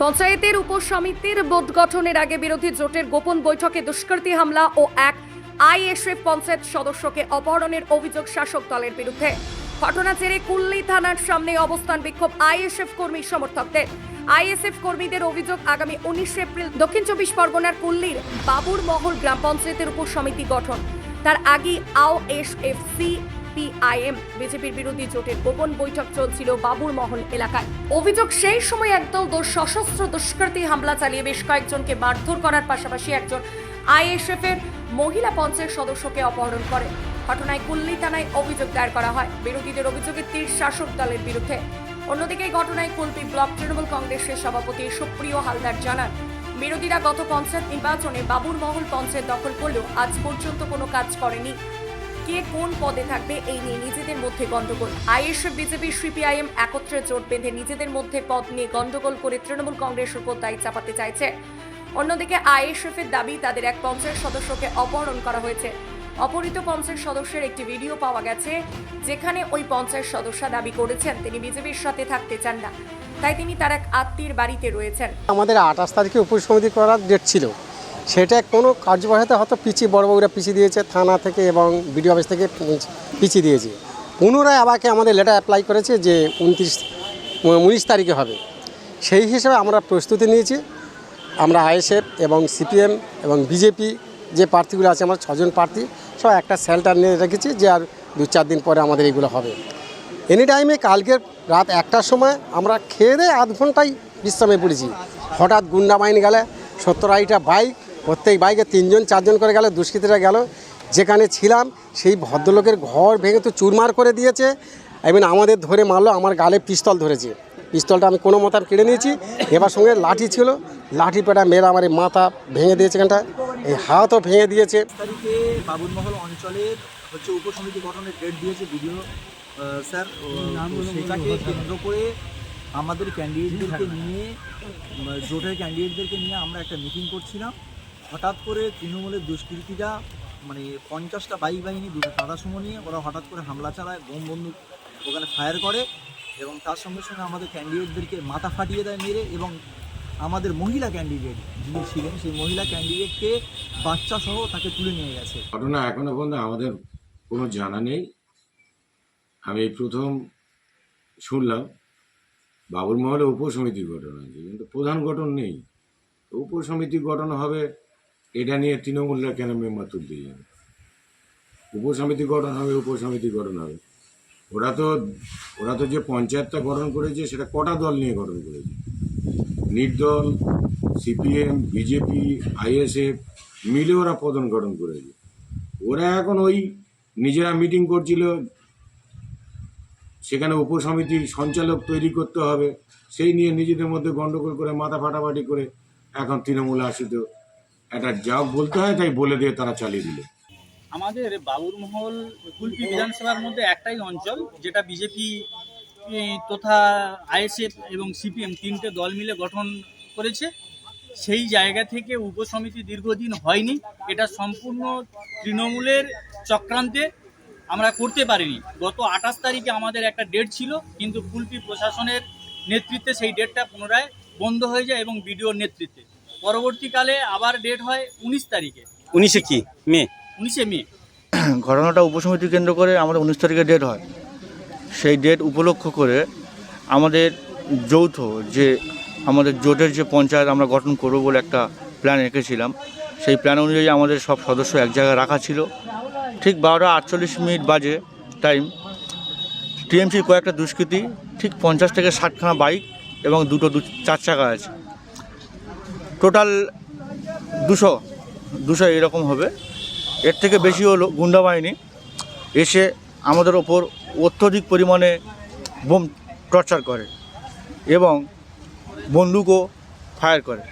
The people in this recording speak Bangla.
পঞ্চায়েতের উপসমিতির বোধ গঠনের আগে বিরোধী জোটের গোপন বৈঠকে দুষ্কৃতী হামলা ও এক আইএসএফ পঞ্চায়েত সদস্যকে অপহরণের অভিযোগ শাসক দলের বিরুদ্ধে। ঘটনা জেরে কুল্লি থানার সামনে অবস্থান বিক্ষোভ আইএসএফ কর্মী সমর্থকদের। আইএসএফ কর্মীদের অভিযোগ আগামী উনিশে এপ্রিল দক্ষিণ চব্বিশ পরগনার কুল্লির বাবুর মহল গ্রাম পঞ্চায়েতের উপসমিতি গঠন। তার আগেই আও এস এফ সি পিআইএম বিজেপির বিরোধী জোটের গোপন বৈঠক চলছিল বাবুর মহল এলাকায়। অভিযোগ সেই সময় একদল সশস্ত্র দুষ্কৃতী হামলা চালিয়ে বেশ কয়েকজনকে মারধর করার পাশাপাশি একজন আইএসএফ এর মহিলা পঞ্চায়েত সদস্যকে অপহরণ করে। ঘটনায় কুল্লি থানায় অভিযোগ দায়ের করা হয়। বিরোধীদের অভিযোগে তীর শাসক দলের বিরুদ্ধে। অন্যদিকে এই ঘটনায় কুলপি ব্লক তৃণমূল কংগ্রেসের সভাপতি সুপ্রিয় হালদার জানান, বিরোধীরা গত পঞ্চায়েত নির্বাচনে বাবুর মহল পঞ্চায়েত দখল করলেও আজ পর্যন্ত কোনো কাজ করেনি। কে কোন পদে থাকবে এই নিয়ে নিজেদের মধ্যে গন্ডগোল। আইএসএফ, বিজেপি, সিপিআইএম একত্রে জোট বেঁধে নিজেদের মধ্যে পদ নিয়ে গন্ডগোল করে তৃণমূল কংগ্রেসের উপর দায়ী চাপাতে চাইছে। অন্যদিকে আইএসএফ এর দাবি, তাদের এক পঞ্চায়েত সদস্যকে অপহরণ করা হয়েছে। অপহৃত পঞ্চায়েত সদস্যের একটি ভিডিও পাওয়া গেছে, যেখানে ওই পঞ্চায়েত সদস্য দাবি করেছেন, তিনি বিজেপির সাথে থাকতে চান না। তাই তিনি তার এক আত্মীয়ের বাড়িতে রয়েছেন। আমাদের আঠাশ তারিখে উপসমিতি করার ডেট ছিল। সেটা কোনো কার্যবাহিতে হয়তো পিছিয়ে বড়বাবুরা পিছিয়ে দিয়েছে, থানা থেকে এবং বিডিও অফিস থেকে পিছিয়ে দিয়েছে। পুনরায় আবারকে আমাদের লেটার অ্যাপ্লাই করেছে যে উনত্রিশ উনিশ তারিখে হবে। সেই হিসেবে আমরা প্রস্তুতি নিয়েছি। আমরা আইএসএফ এবং সিপিএম এবং বিজেপি যে প্রার্থীগুলো আছে, আমার ছজন প্রার্থী, সব একটা সেল্টার নিয়ে রেখেছি যে আর দু চার দিন পরে আমাদের এগুলো হবে। এনি টাইমে কালকের রাত একটার সময় আমরা খেয়ে দিয়ে আধ ঘন্টায় বিশ্রামে পড়েছি। হঠাৎ গুন্ডা বাহিনী গেলে, সত্তর আড়াইটা বাইক প্রত্যেক বাইকে তিনজন চারজন করে গেল দুষ্কৃতীরা গেল। যেখানে ছিলাম সেই ভদ্রলোকের ঘর ভেঙে তো চুরমার করে দিয়েছে। এবং আমাদের ধরে মারলো আমার গালে পিস্তল ধরেছে। পিস্তলটা আমি কোনো মতার কেড়ে নিয়েছি। এবার সঙ্গে লাঠি ছিল। লাঠি পেটা মেয়েরা আমার এই মাথা ভেঙে দিয়েছে এখানটা। এই হাতও ভেঙে দিয়েছে। তারিখে বাবুরমহল অঞ্চলের হচ্ছে উপসমিতি গঠনের ডেট দিয়েছে ভিডিও স্যার। সেটাকে কেন্দ্র করে আমাদের ক্যান্ডিডেটদেরকে নিয়ে জোটের ক্যান্ডিডেটদেরকে নিয়ে আমরা একটা মিটিং করছিলাম। হঠাৎ করে তৃণমূলের দুষ্কৃতীরা মানে পঞ্চাশটা বাইক বাহিনী, দুটো টাটা সুমো নিয়ে ওরা হঠাৎ করে হামলা চালায়, বোম বন্দুক ওখানে ফায়ার করে এবং তার সঙ্গে সঙ্গে আমাদের ক্যান্ডিডেটদেরকে মাথা ফাটিয়ে দেয় মেরে এবং আমাদের মহিলা ক্যান্ডিডেট যিনি ছিলেন, সেই মহিলা ক্যান্ডিডেটকে বাচ্চা সহ তাকে তুলে নিয়ে গেছে। ঘটনা এখনও পর্যন্ত আমাদের কোনো জানা নেই। আমি এই প্রথম শুনলাম বাবুর মহলে উপসমিতির গঠন আছে, কিন্তু প্রধান গঠন নেই। উপসমিতি গঠন হবে এটা নিয়ে তৃণমূলরা কেন মেম্বার তুলতে যাবে? উপসমিতি গঠন হবে, উপসমিতি গঠন হবে। ওরা তো ওরা তো যে পঞ্চায়েতটা গঠন করেছে, সেটা কটা দল নিয়ে গঠন করেছে? নির্দল, সিপিএম, বিজেপি, আইএসএফ, মিলে ওরা পদন গঠন করেছে। ওরা এখন ওই নিজেরা মিটিং করছিল, সেখানে উপসমিতির সঞ্চালক তৈরি করতে হবে, সেই নিয়ে নিজেদের মধ্যে গন্ডগোল করে, মাথা ফাটাফাটি করে এখন তৃণমূল আসিত একটা যা বলতে হয় তাই বলে দিয়ে তারা চালিয়ে দিল। আমাদের বাবুরমহল কুলপি বিধানসভার মধ্যে একটাই অঞ্চল, যেটা বিজেপি তথা আইএসএফ এবং সিপিএম তিনটে দল মিলে গঠন করেছে। সেই জায়গা থেকে উপসমিতি দীর্ঘদিন হয়নি। এটা সম্পূর্ণ তৃণমূলের চক্রান্তে আমরা করতে পারিনি। গত আঠাশ তারিখে আমাদের একটা ডেট ছিল, কিন্তু কুলপি প্রশাসনের নেতৃত্বে সেই ডেটটা পুনরায় বন্ধ হয়ে যায় এবং বিডিওর নেতৃত্বে। পরবর্তীকালে আবার ডেট হয় উনিশ তারিখে। উনিশে কি? মে? উনিশে মে। ঘটনাটা উপসমিতি কেন্দ্র করে আমাদের উনিশ তারিখে ডেট হয়। সেই ডেট উপলক্ষ করে আমাদের যৌথ যে আমাদের জোটের যে পঞ্চায়েত আমরা গঠন করব বলে একটা প্ল্যান রেখেছিলাম। সেই প্ল্যান অনুযায়ী আমাদের সব সদস্য এক জায়গায় রাখা ছিল। ঠিক বারোটা আটচল্লিশ মিনিট বাজে টাইম টিএমসির কয়েকটা দুষ্কৃতী ঠিক পঞ্চাশ থেকে ষাটখানা বাইক এবং দুটো দু চার চাকা আছে। টোটাল দুশো দুশো এরকম হবে। এর থেকে বেশি হলো গুন্ডা বাহিনী। এসে আমাদের ওপর অত্যধিক পরিমাণে বোম টর্চার করে এবং বন্দুকও ফায়ার করে।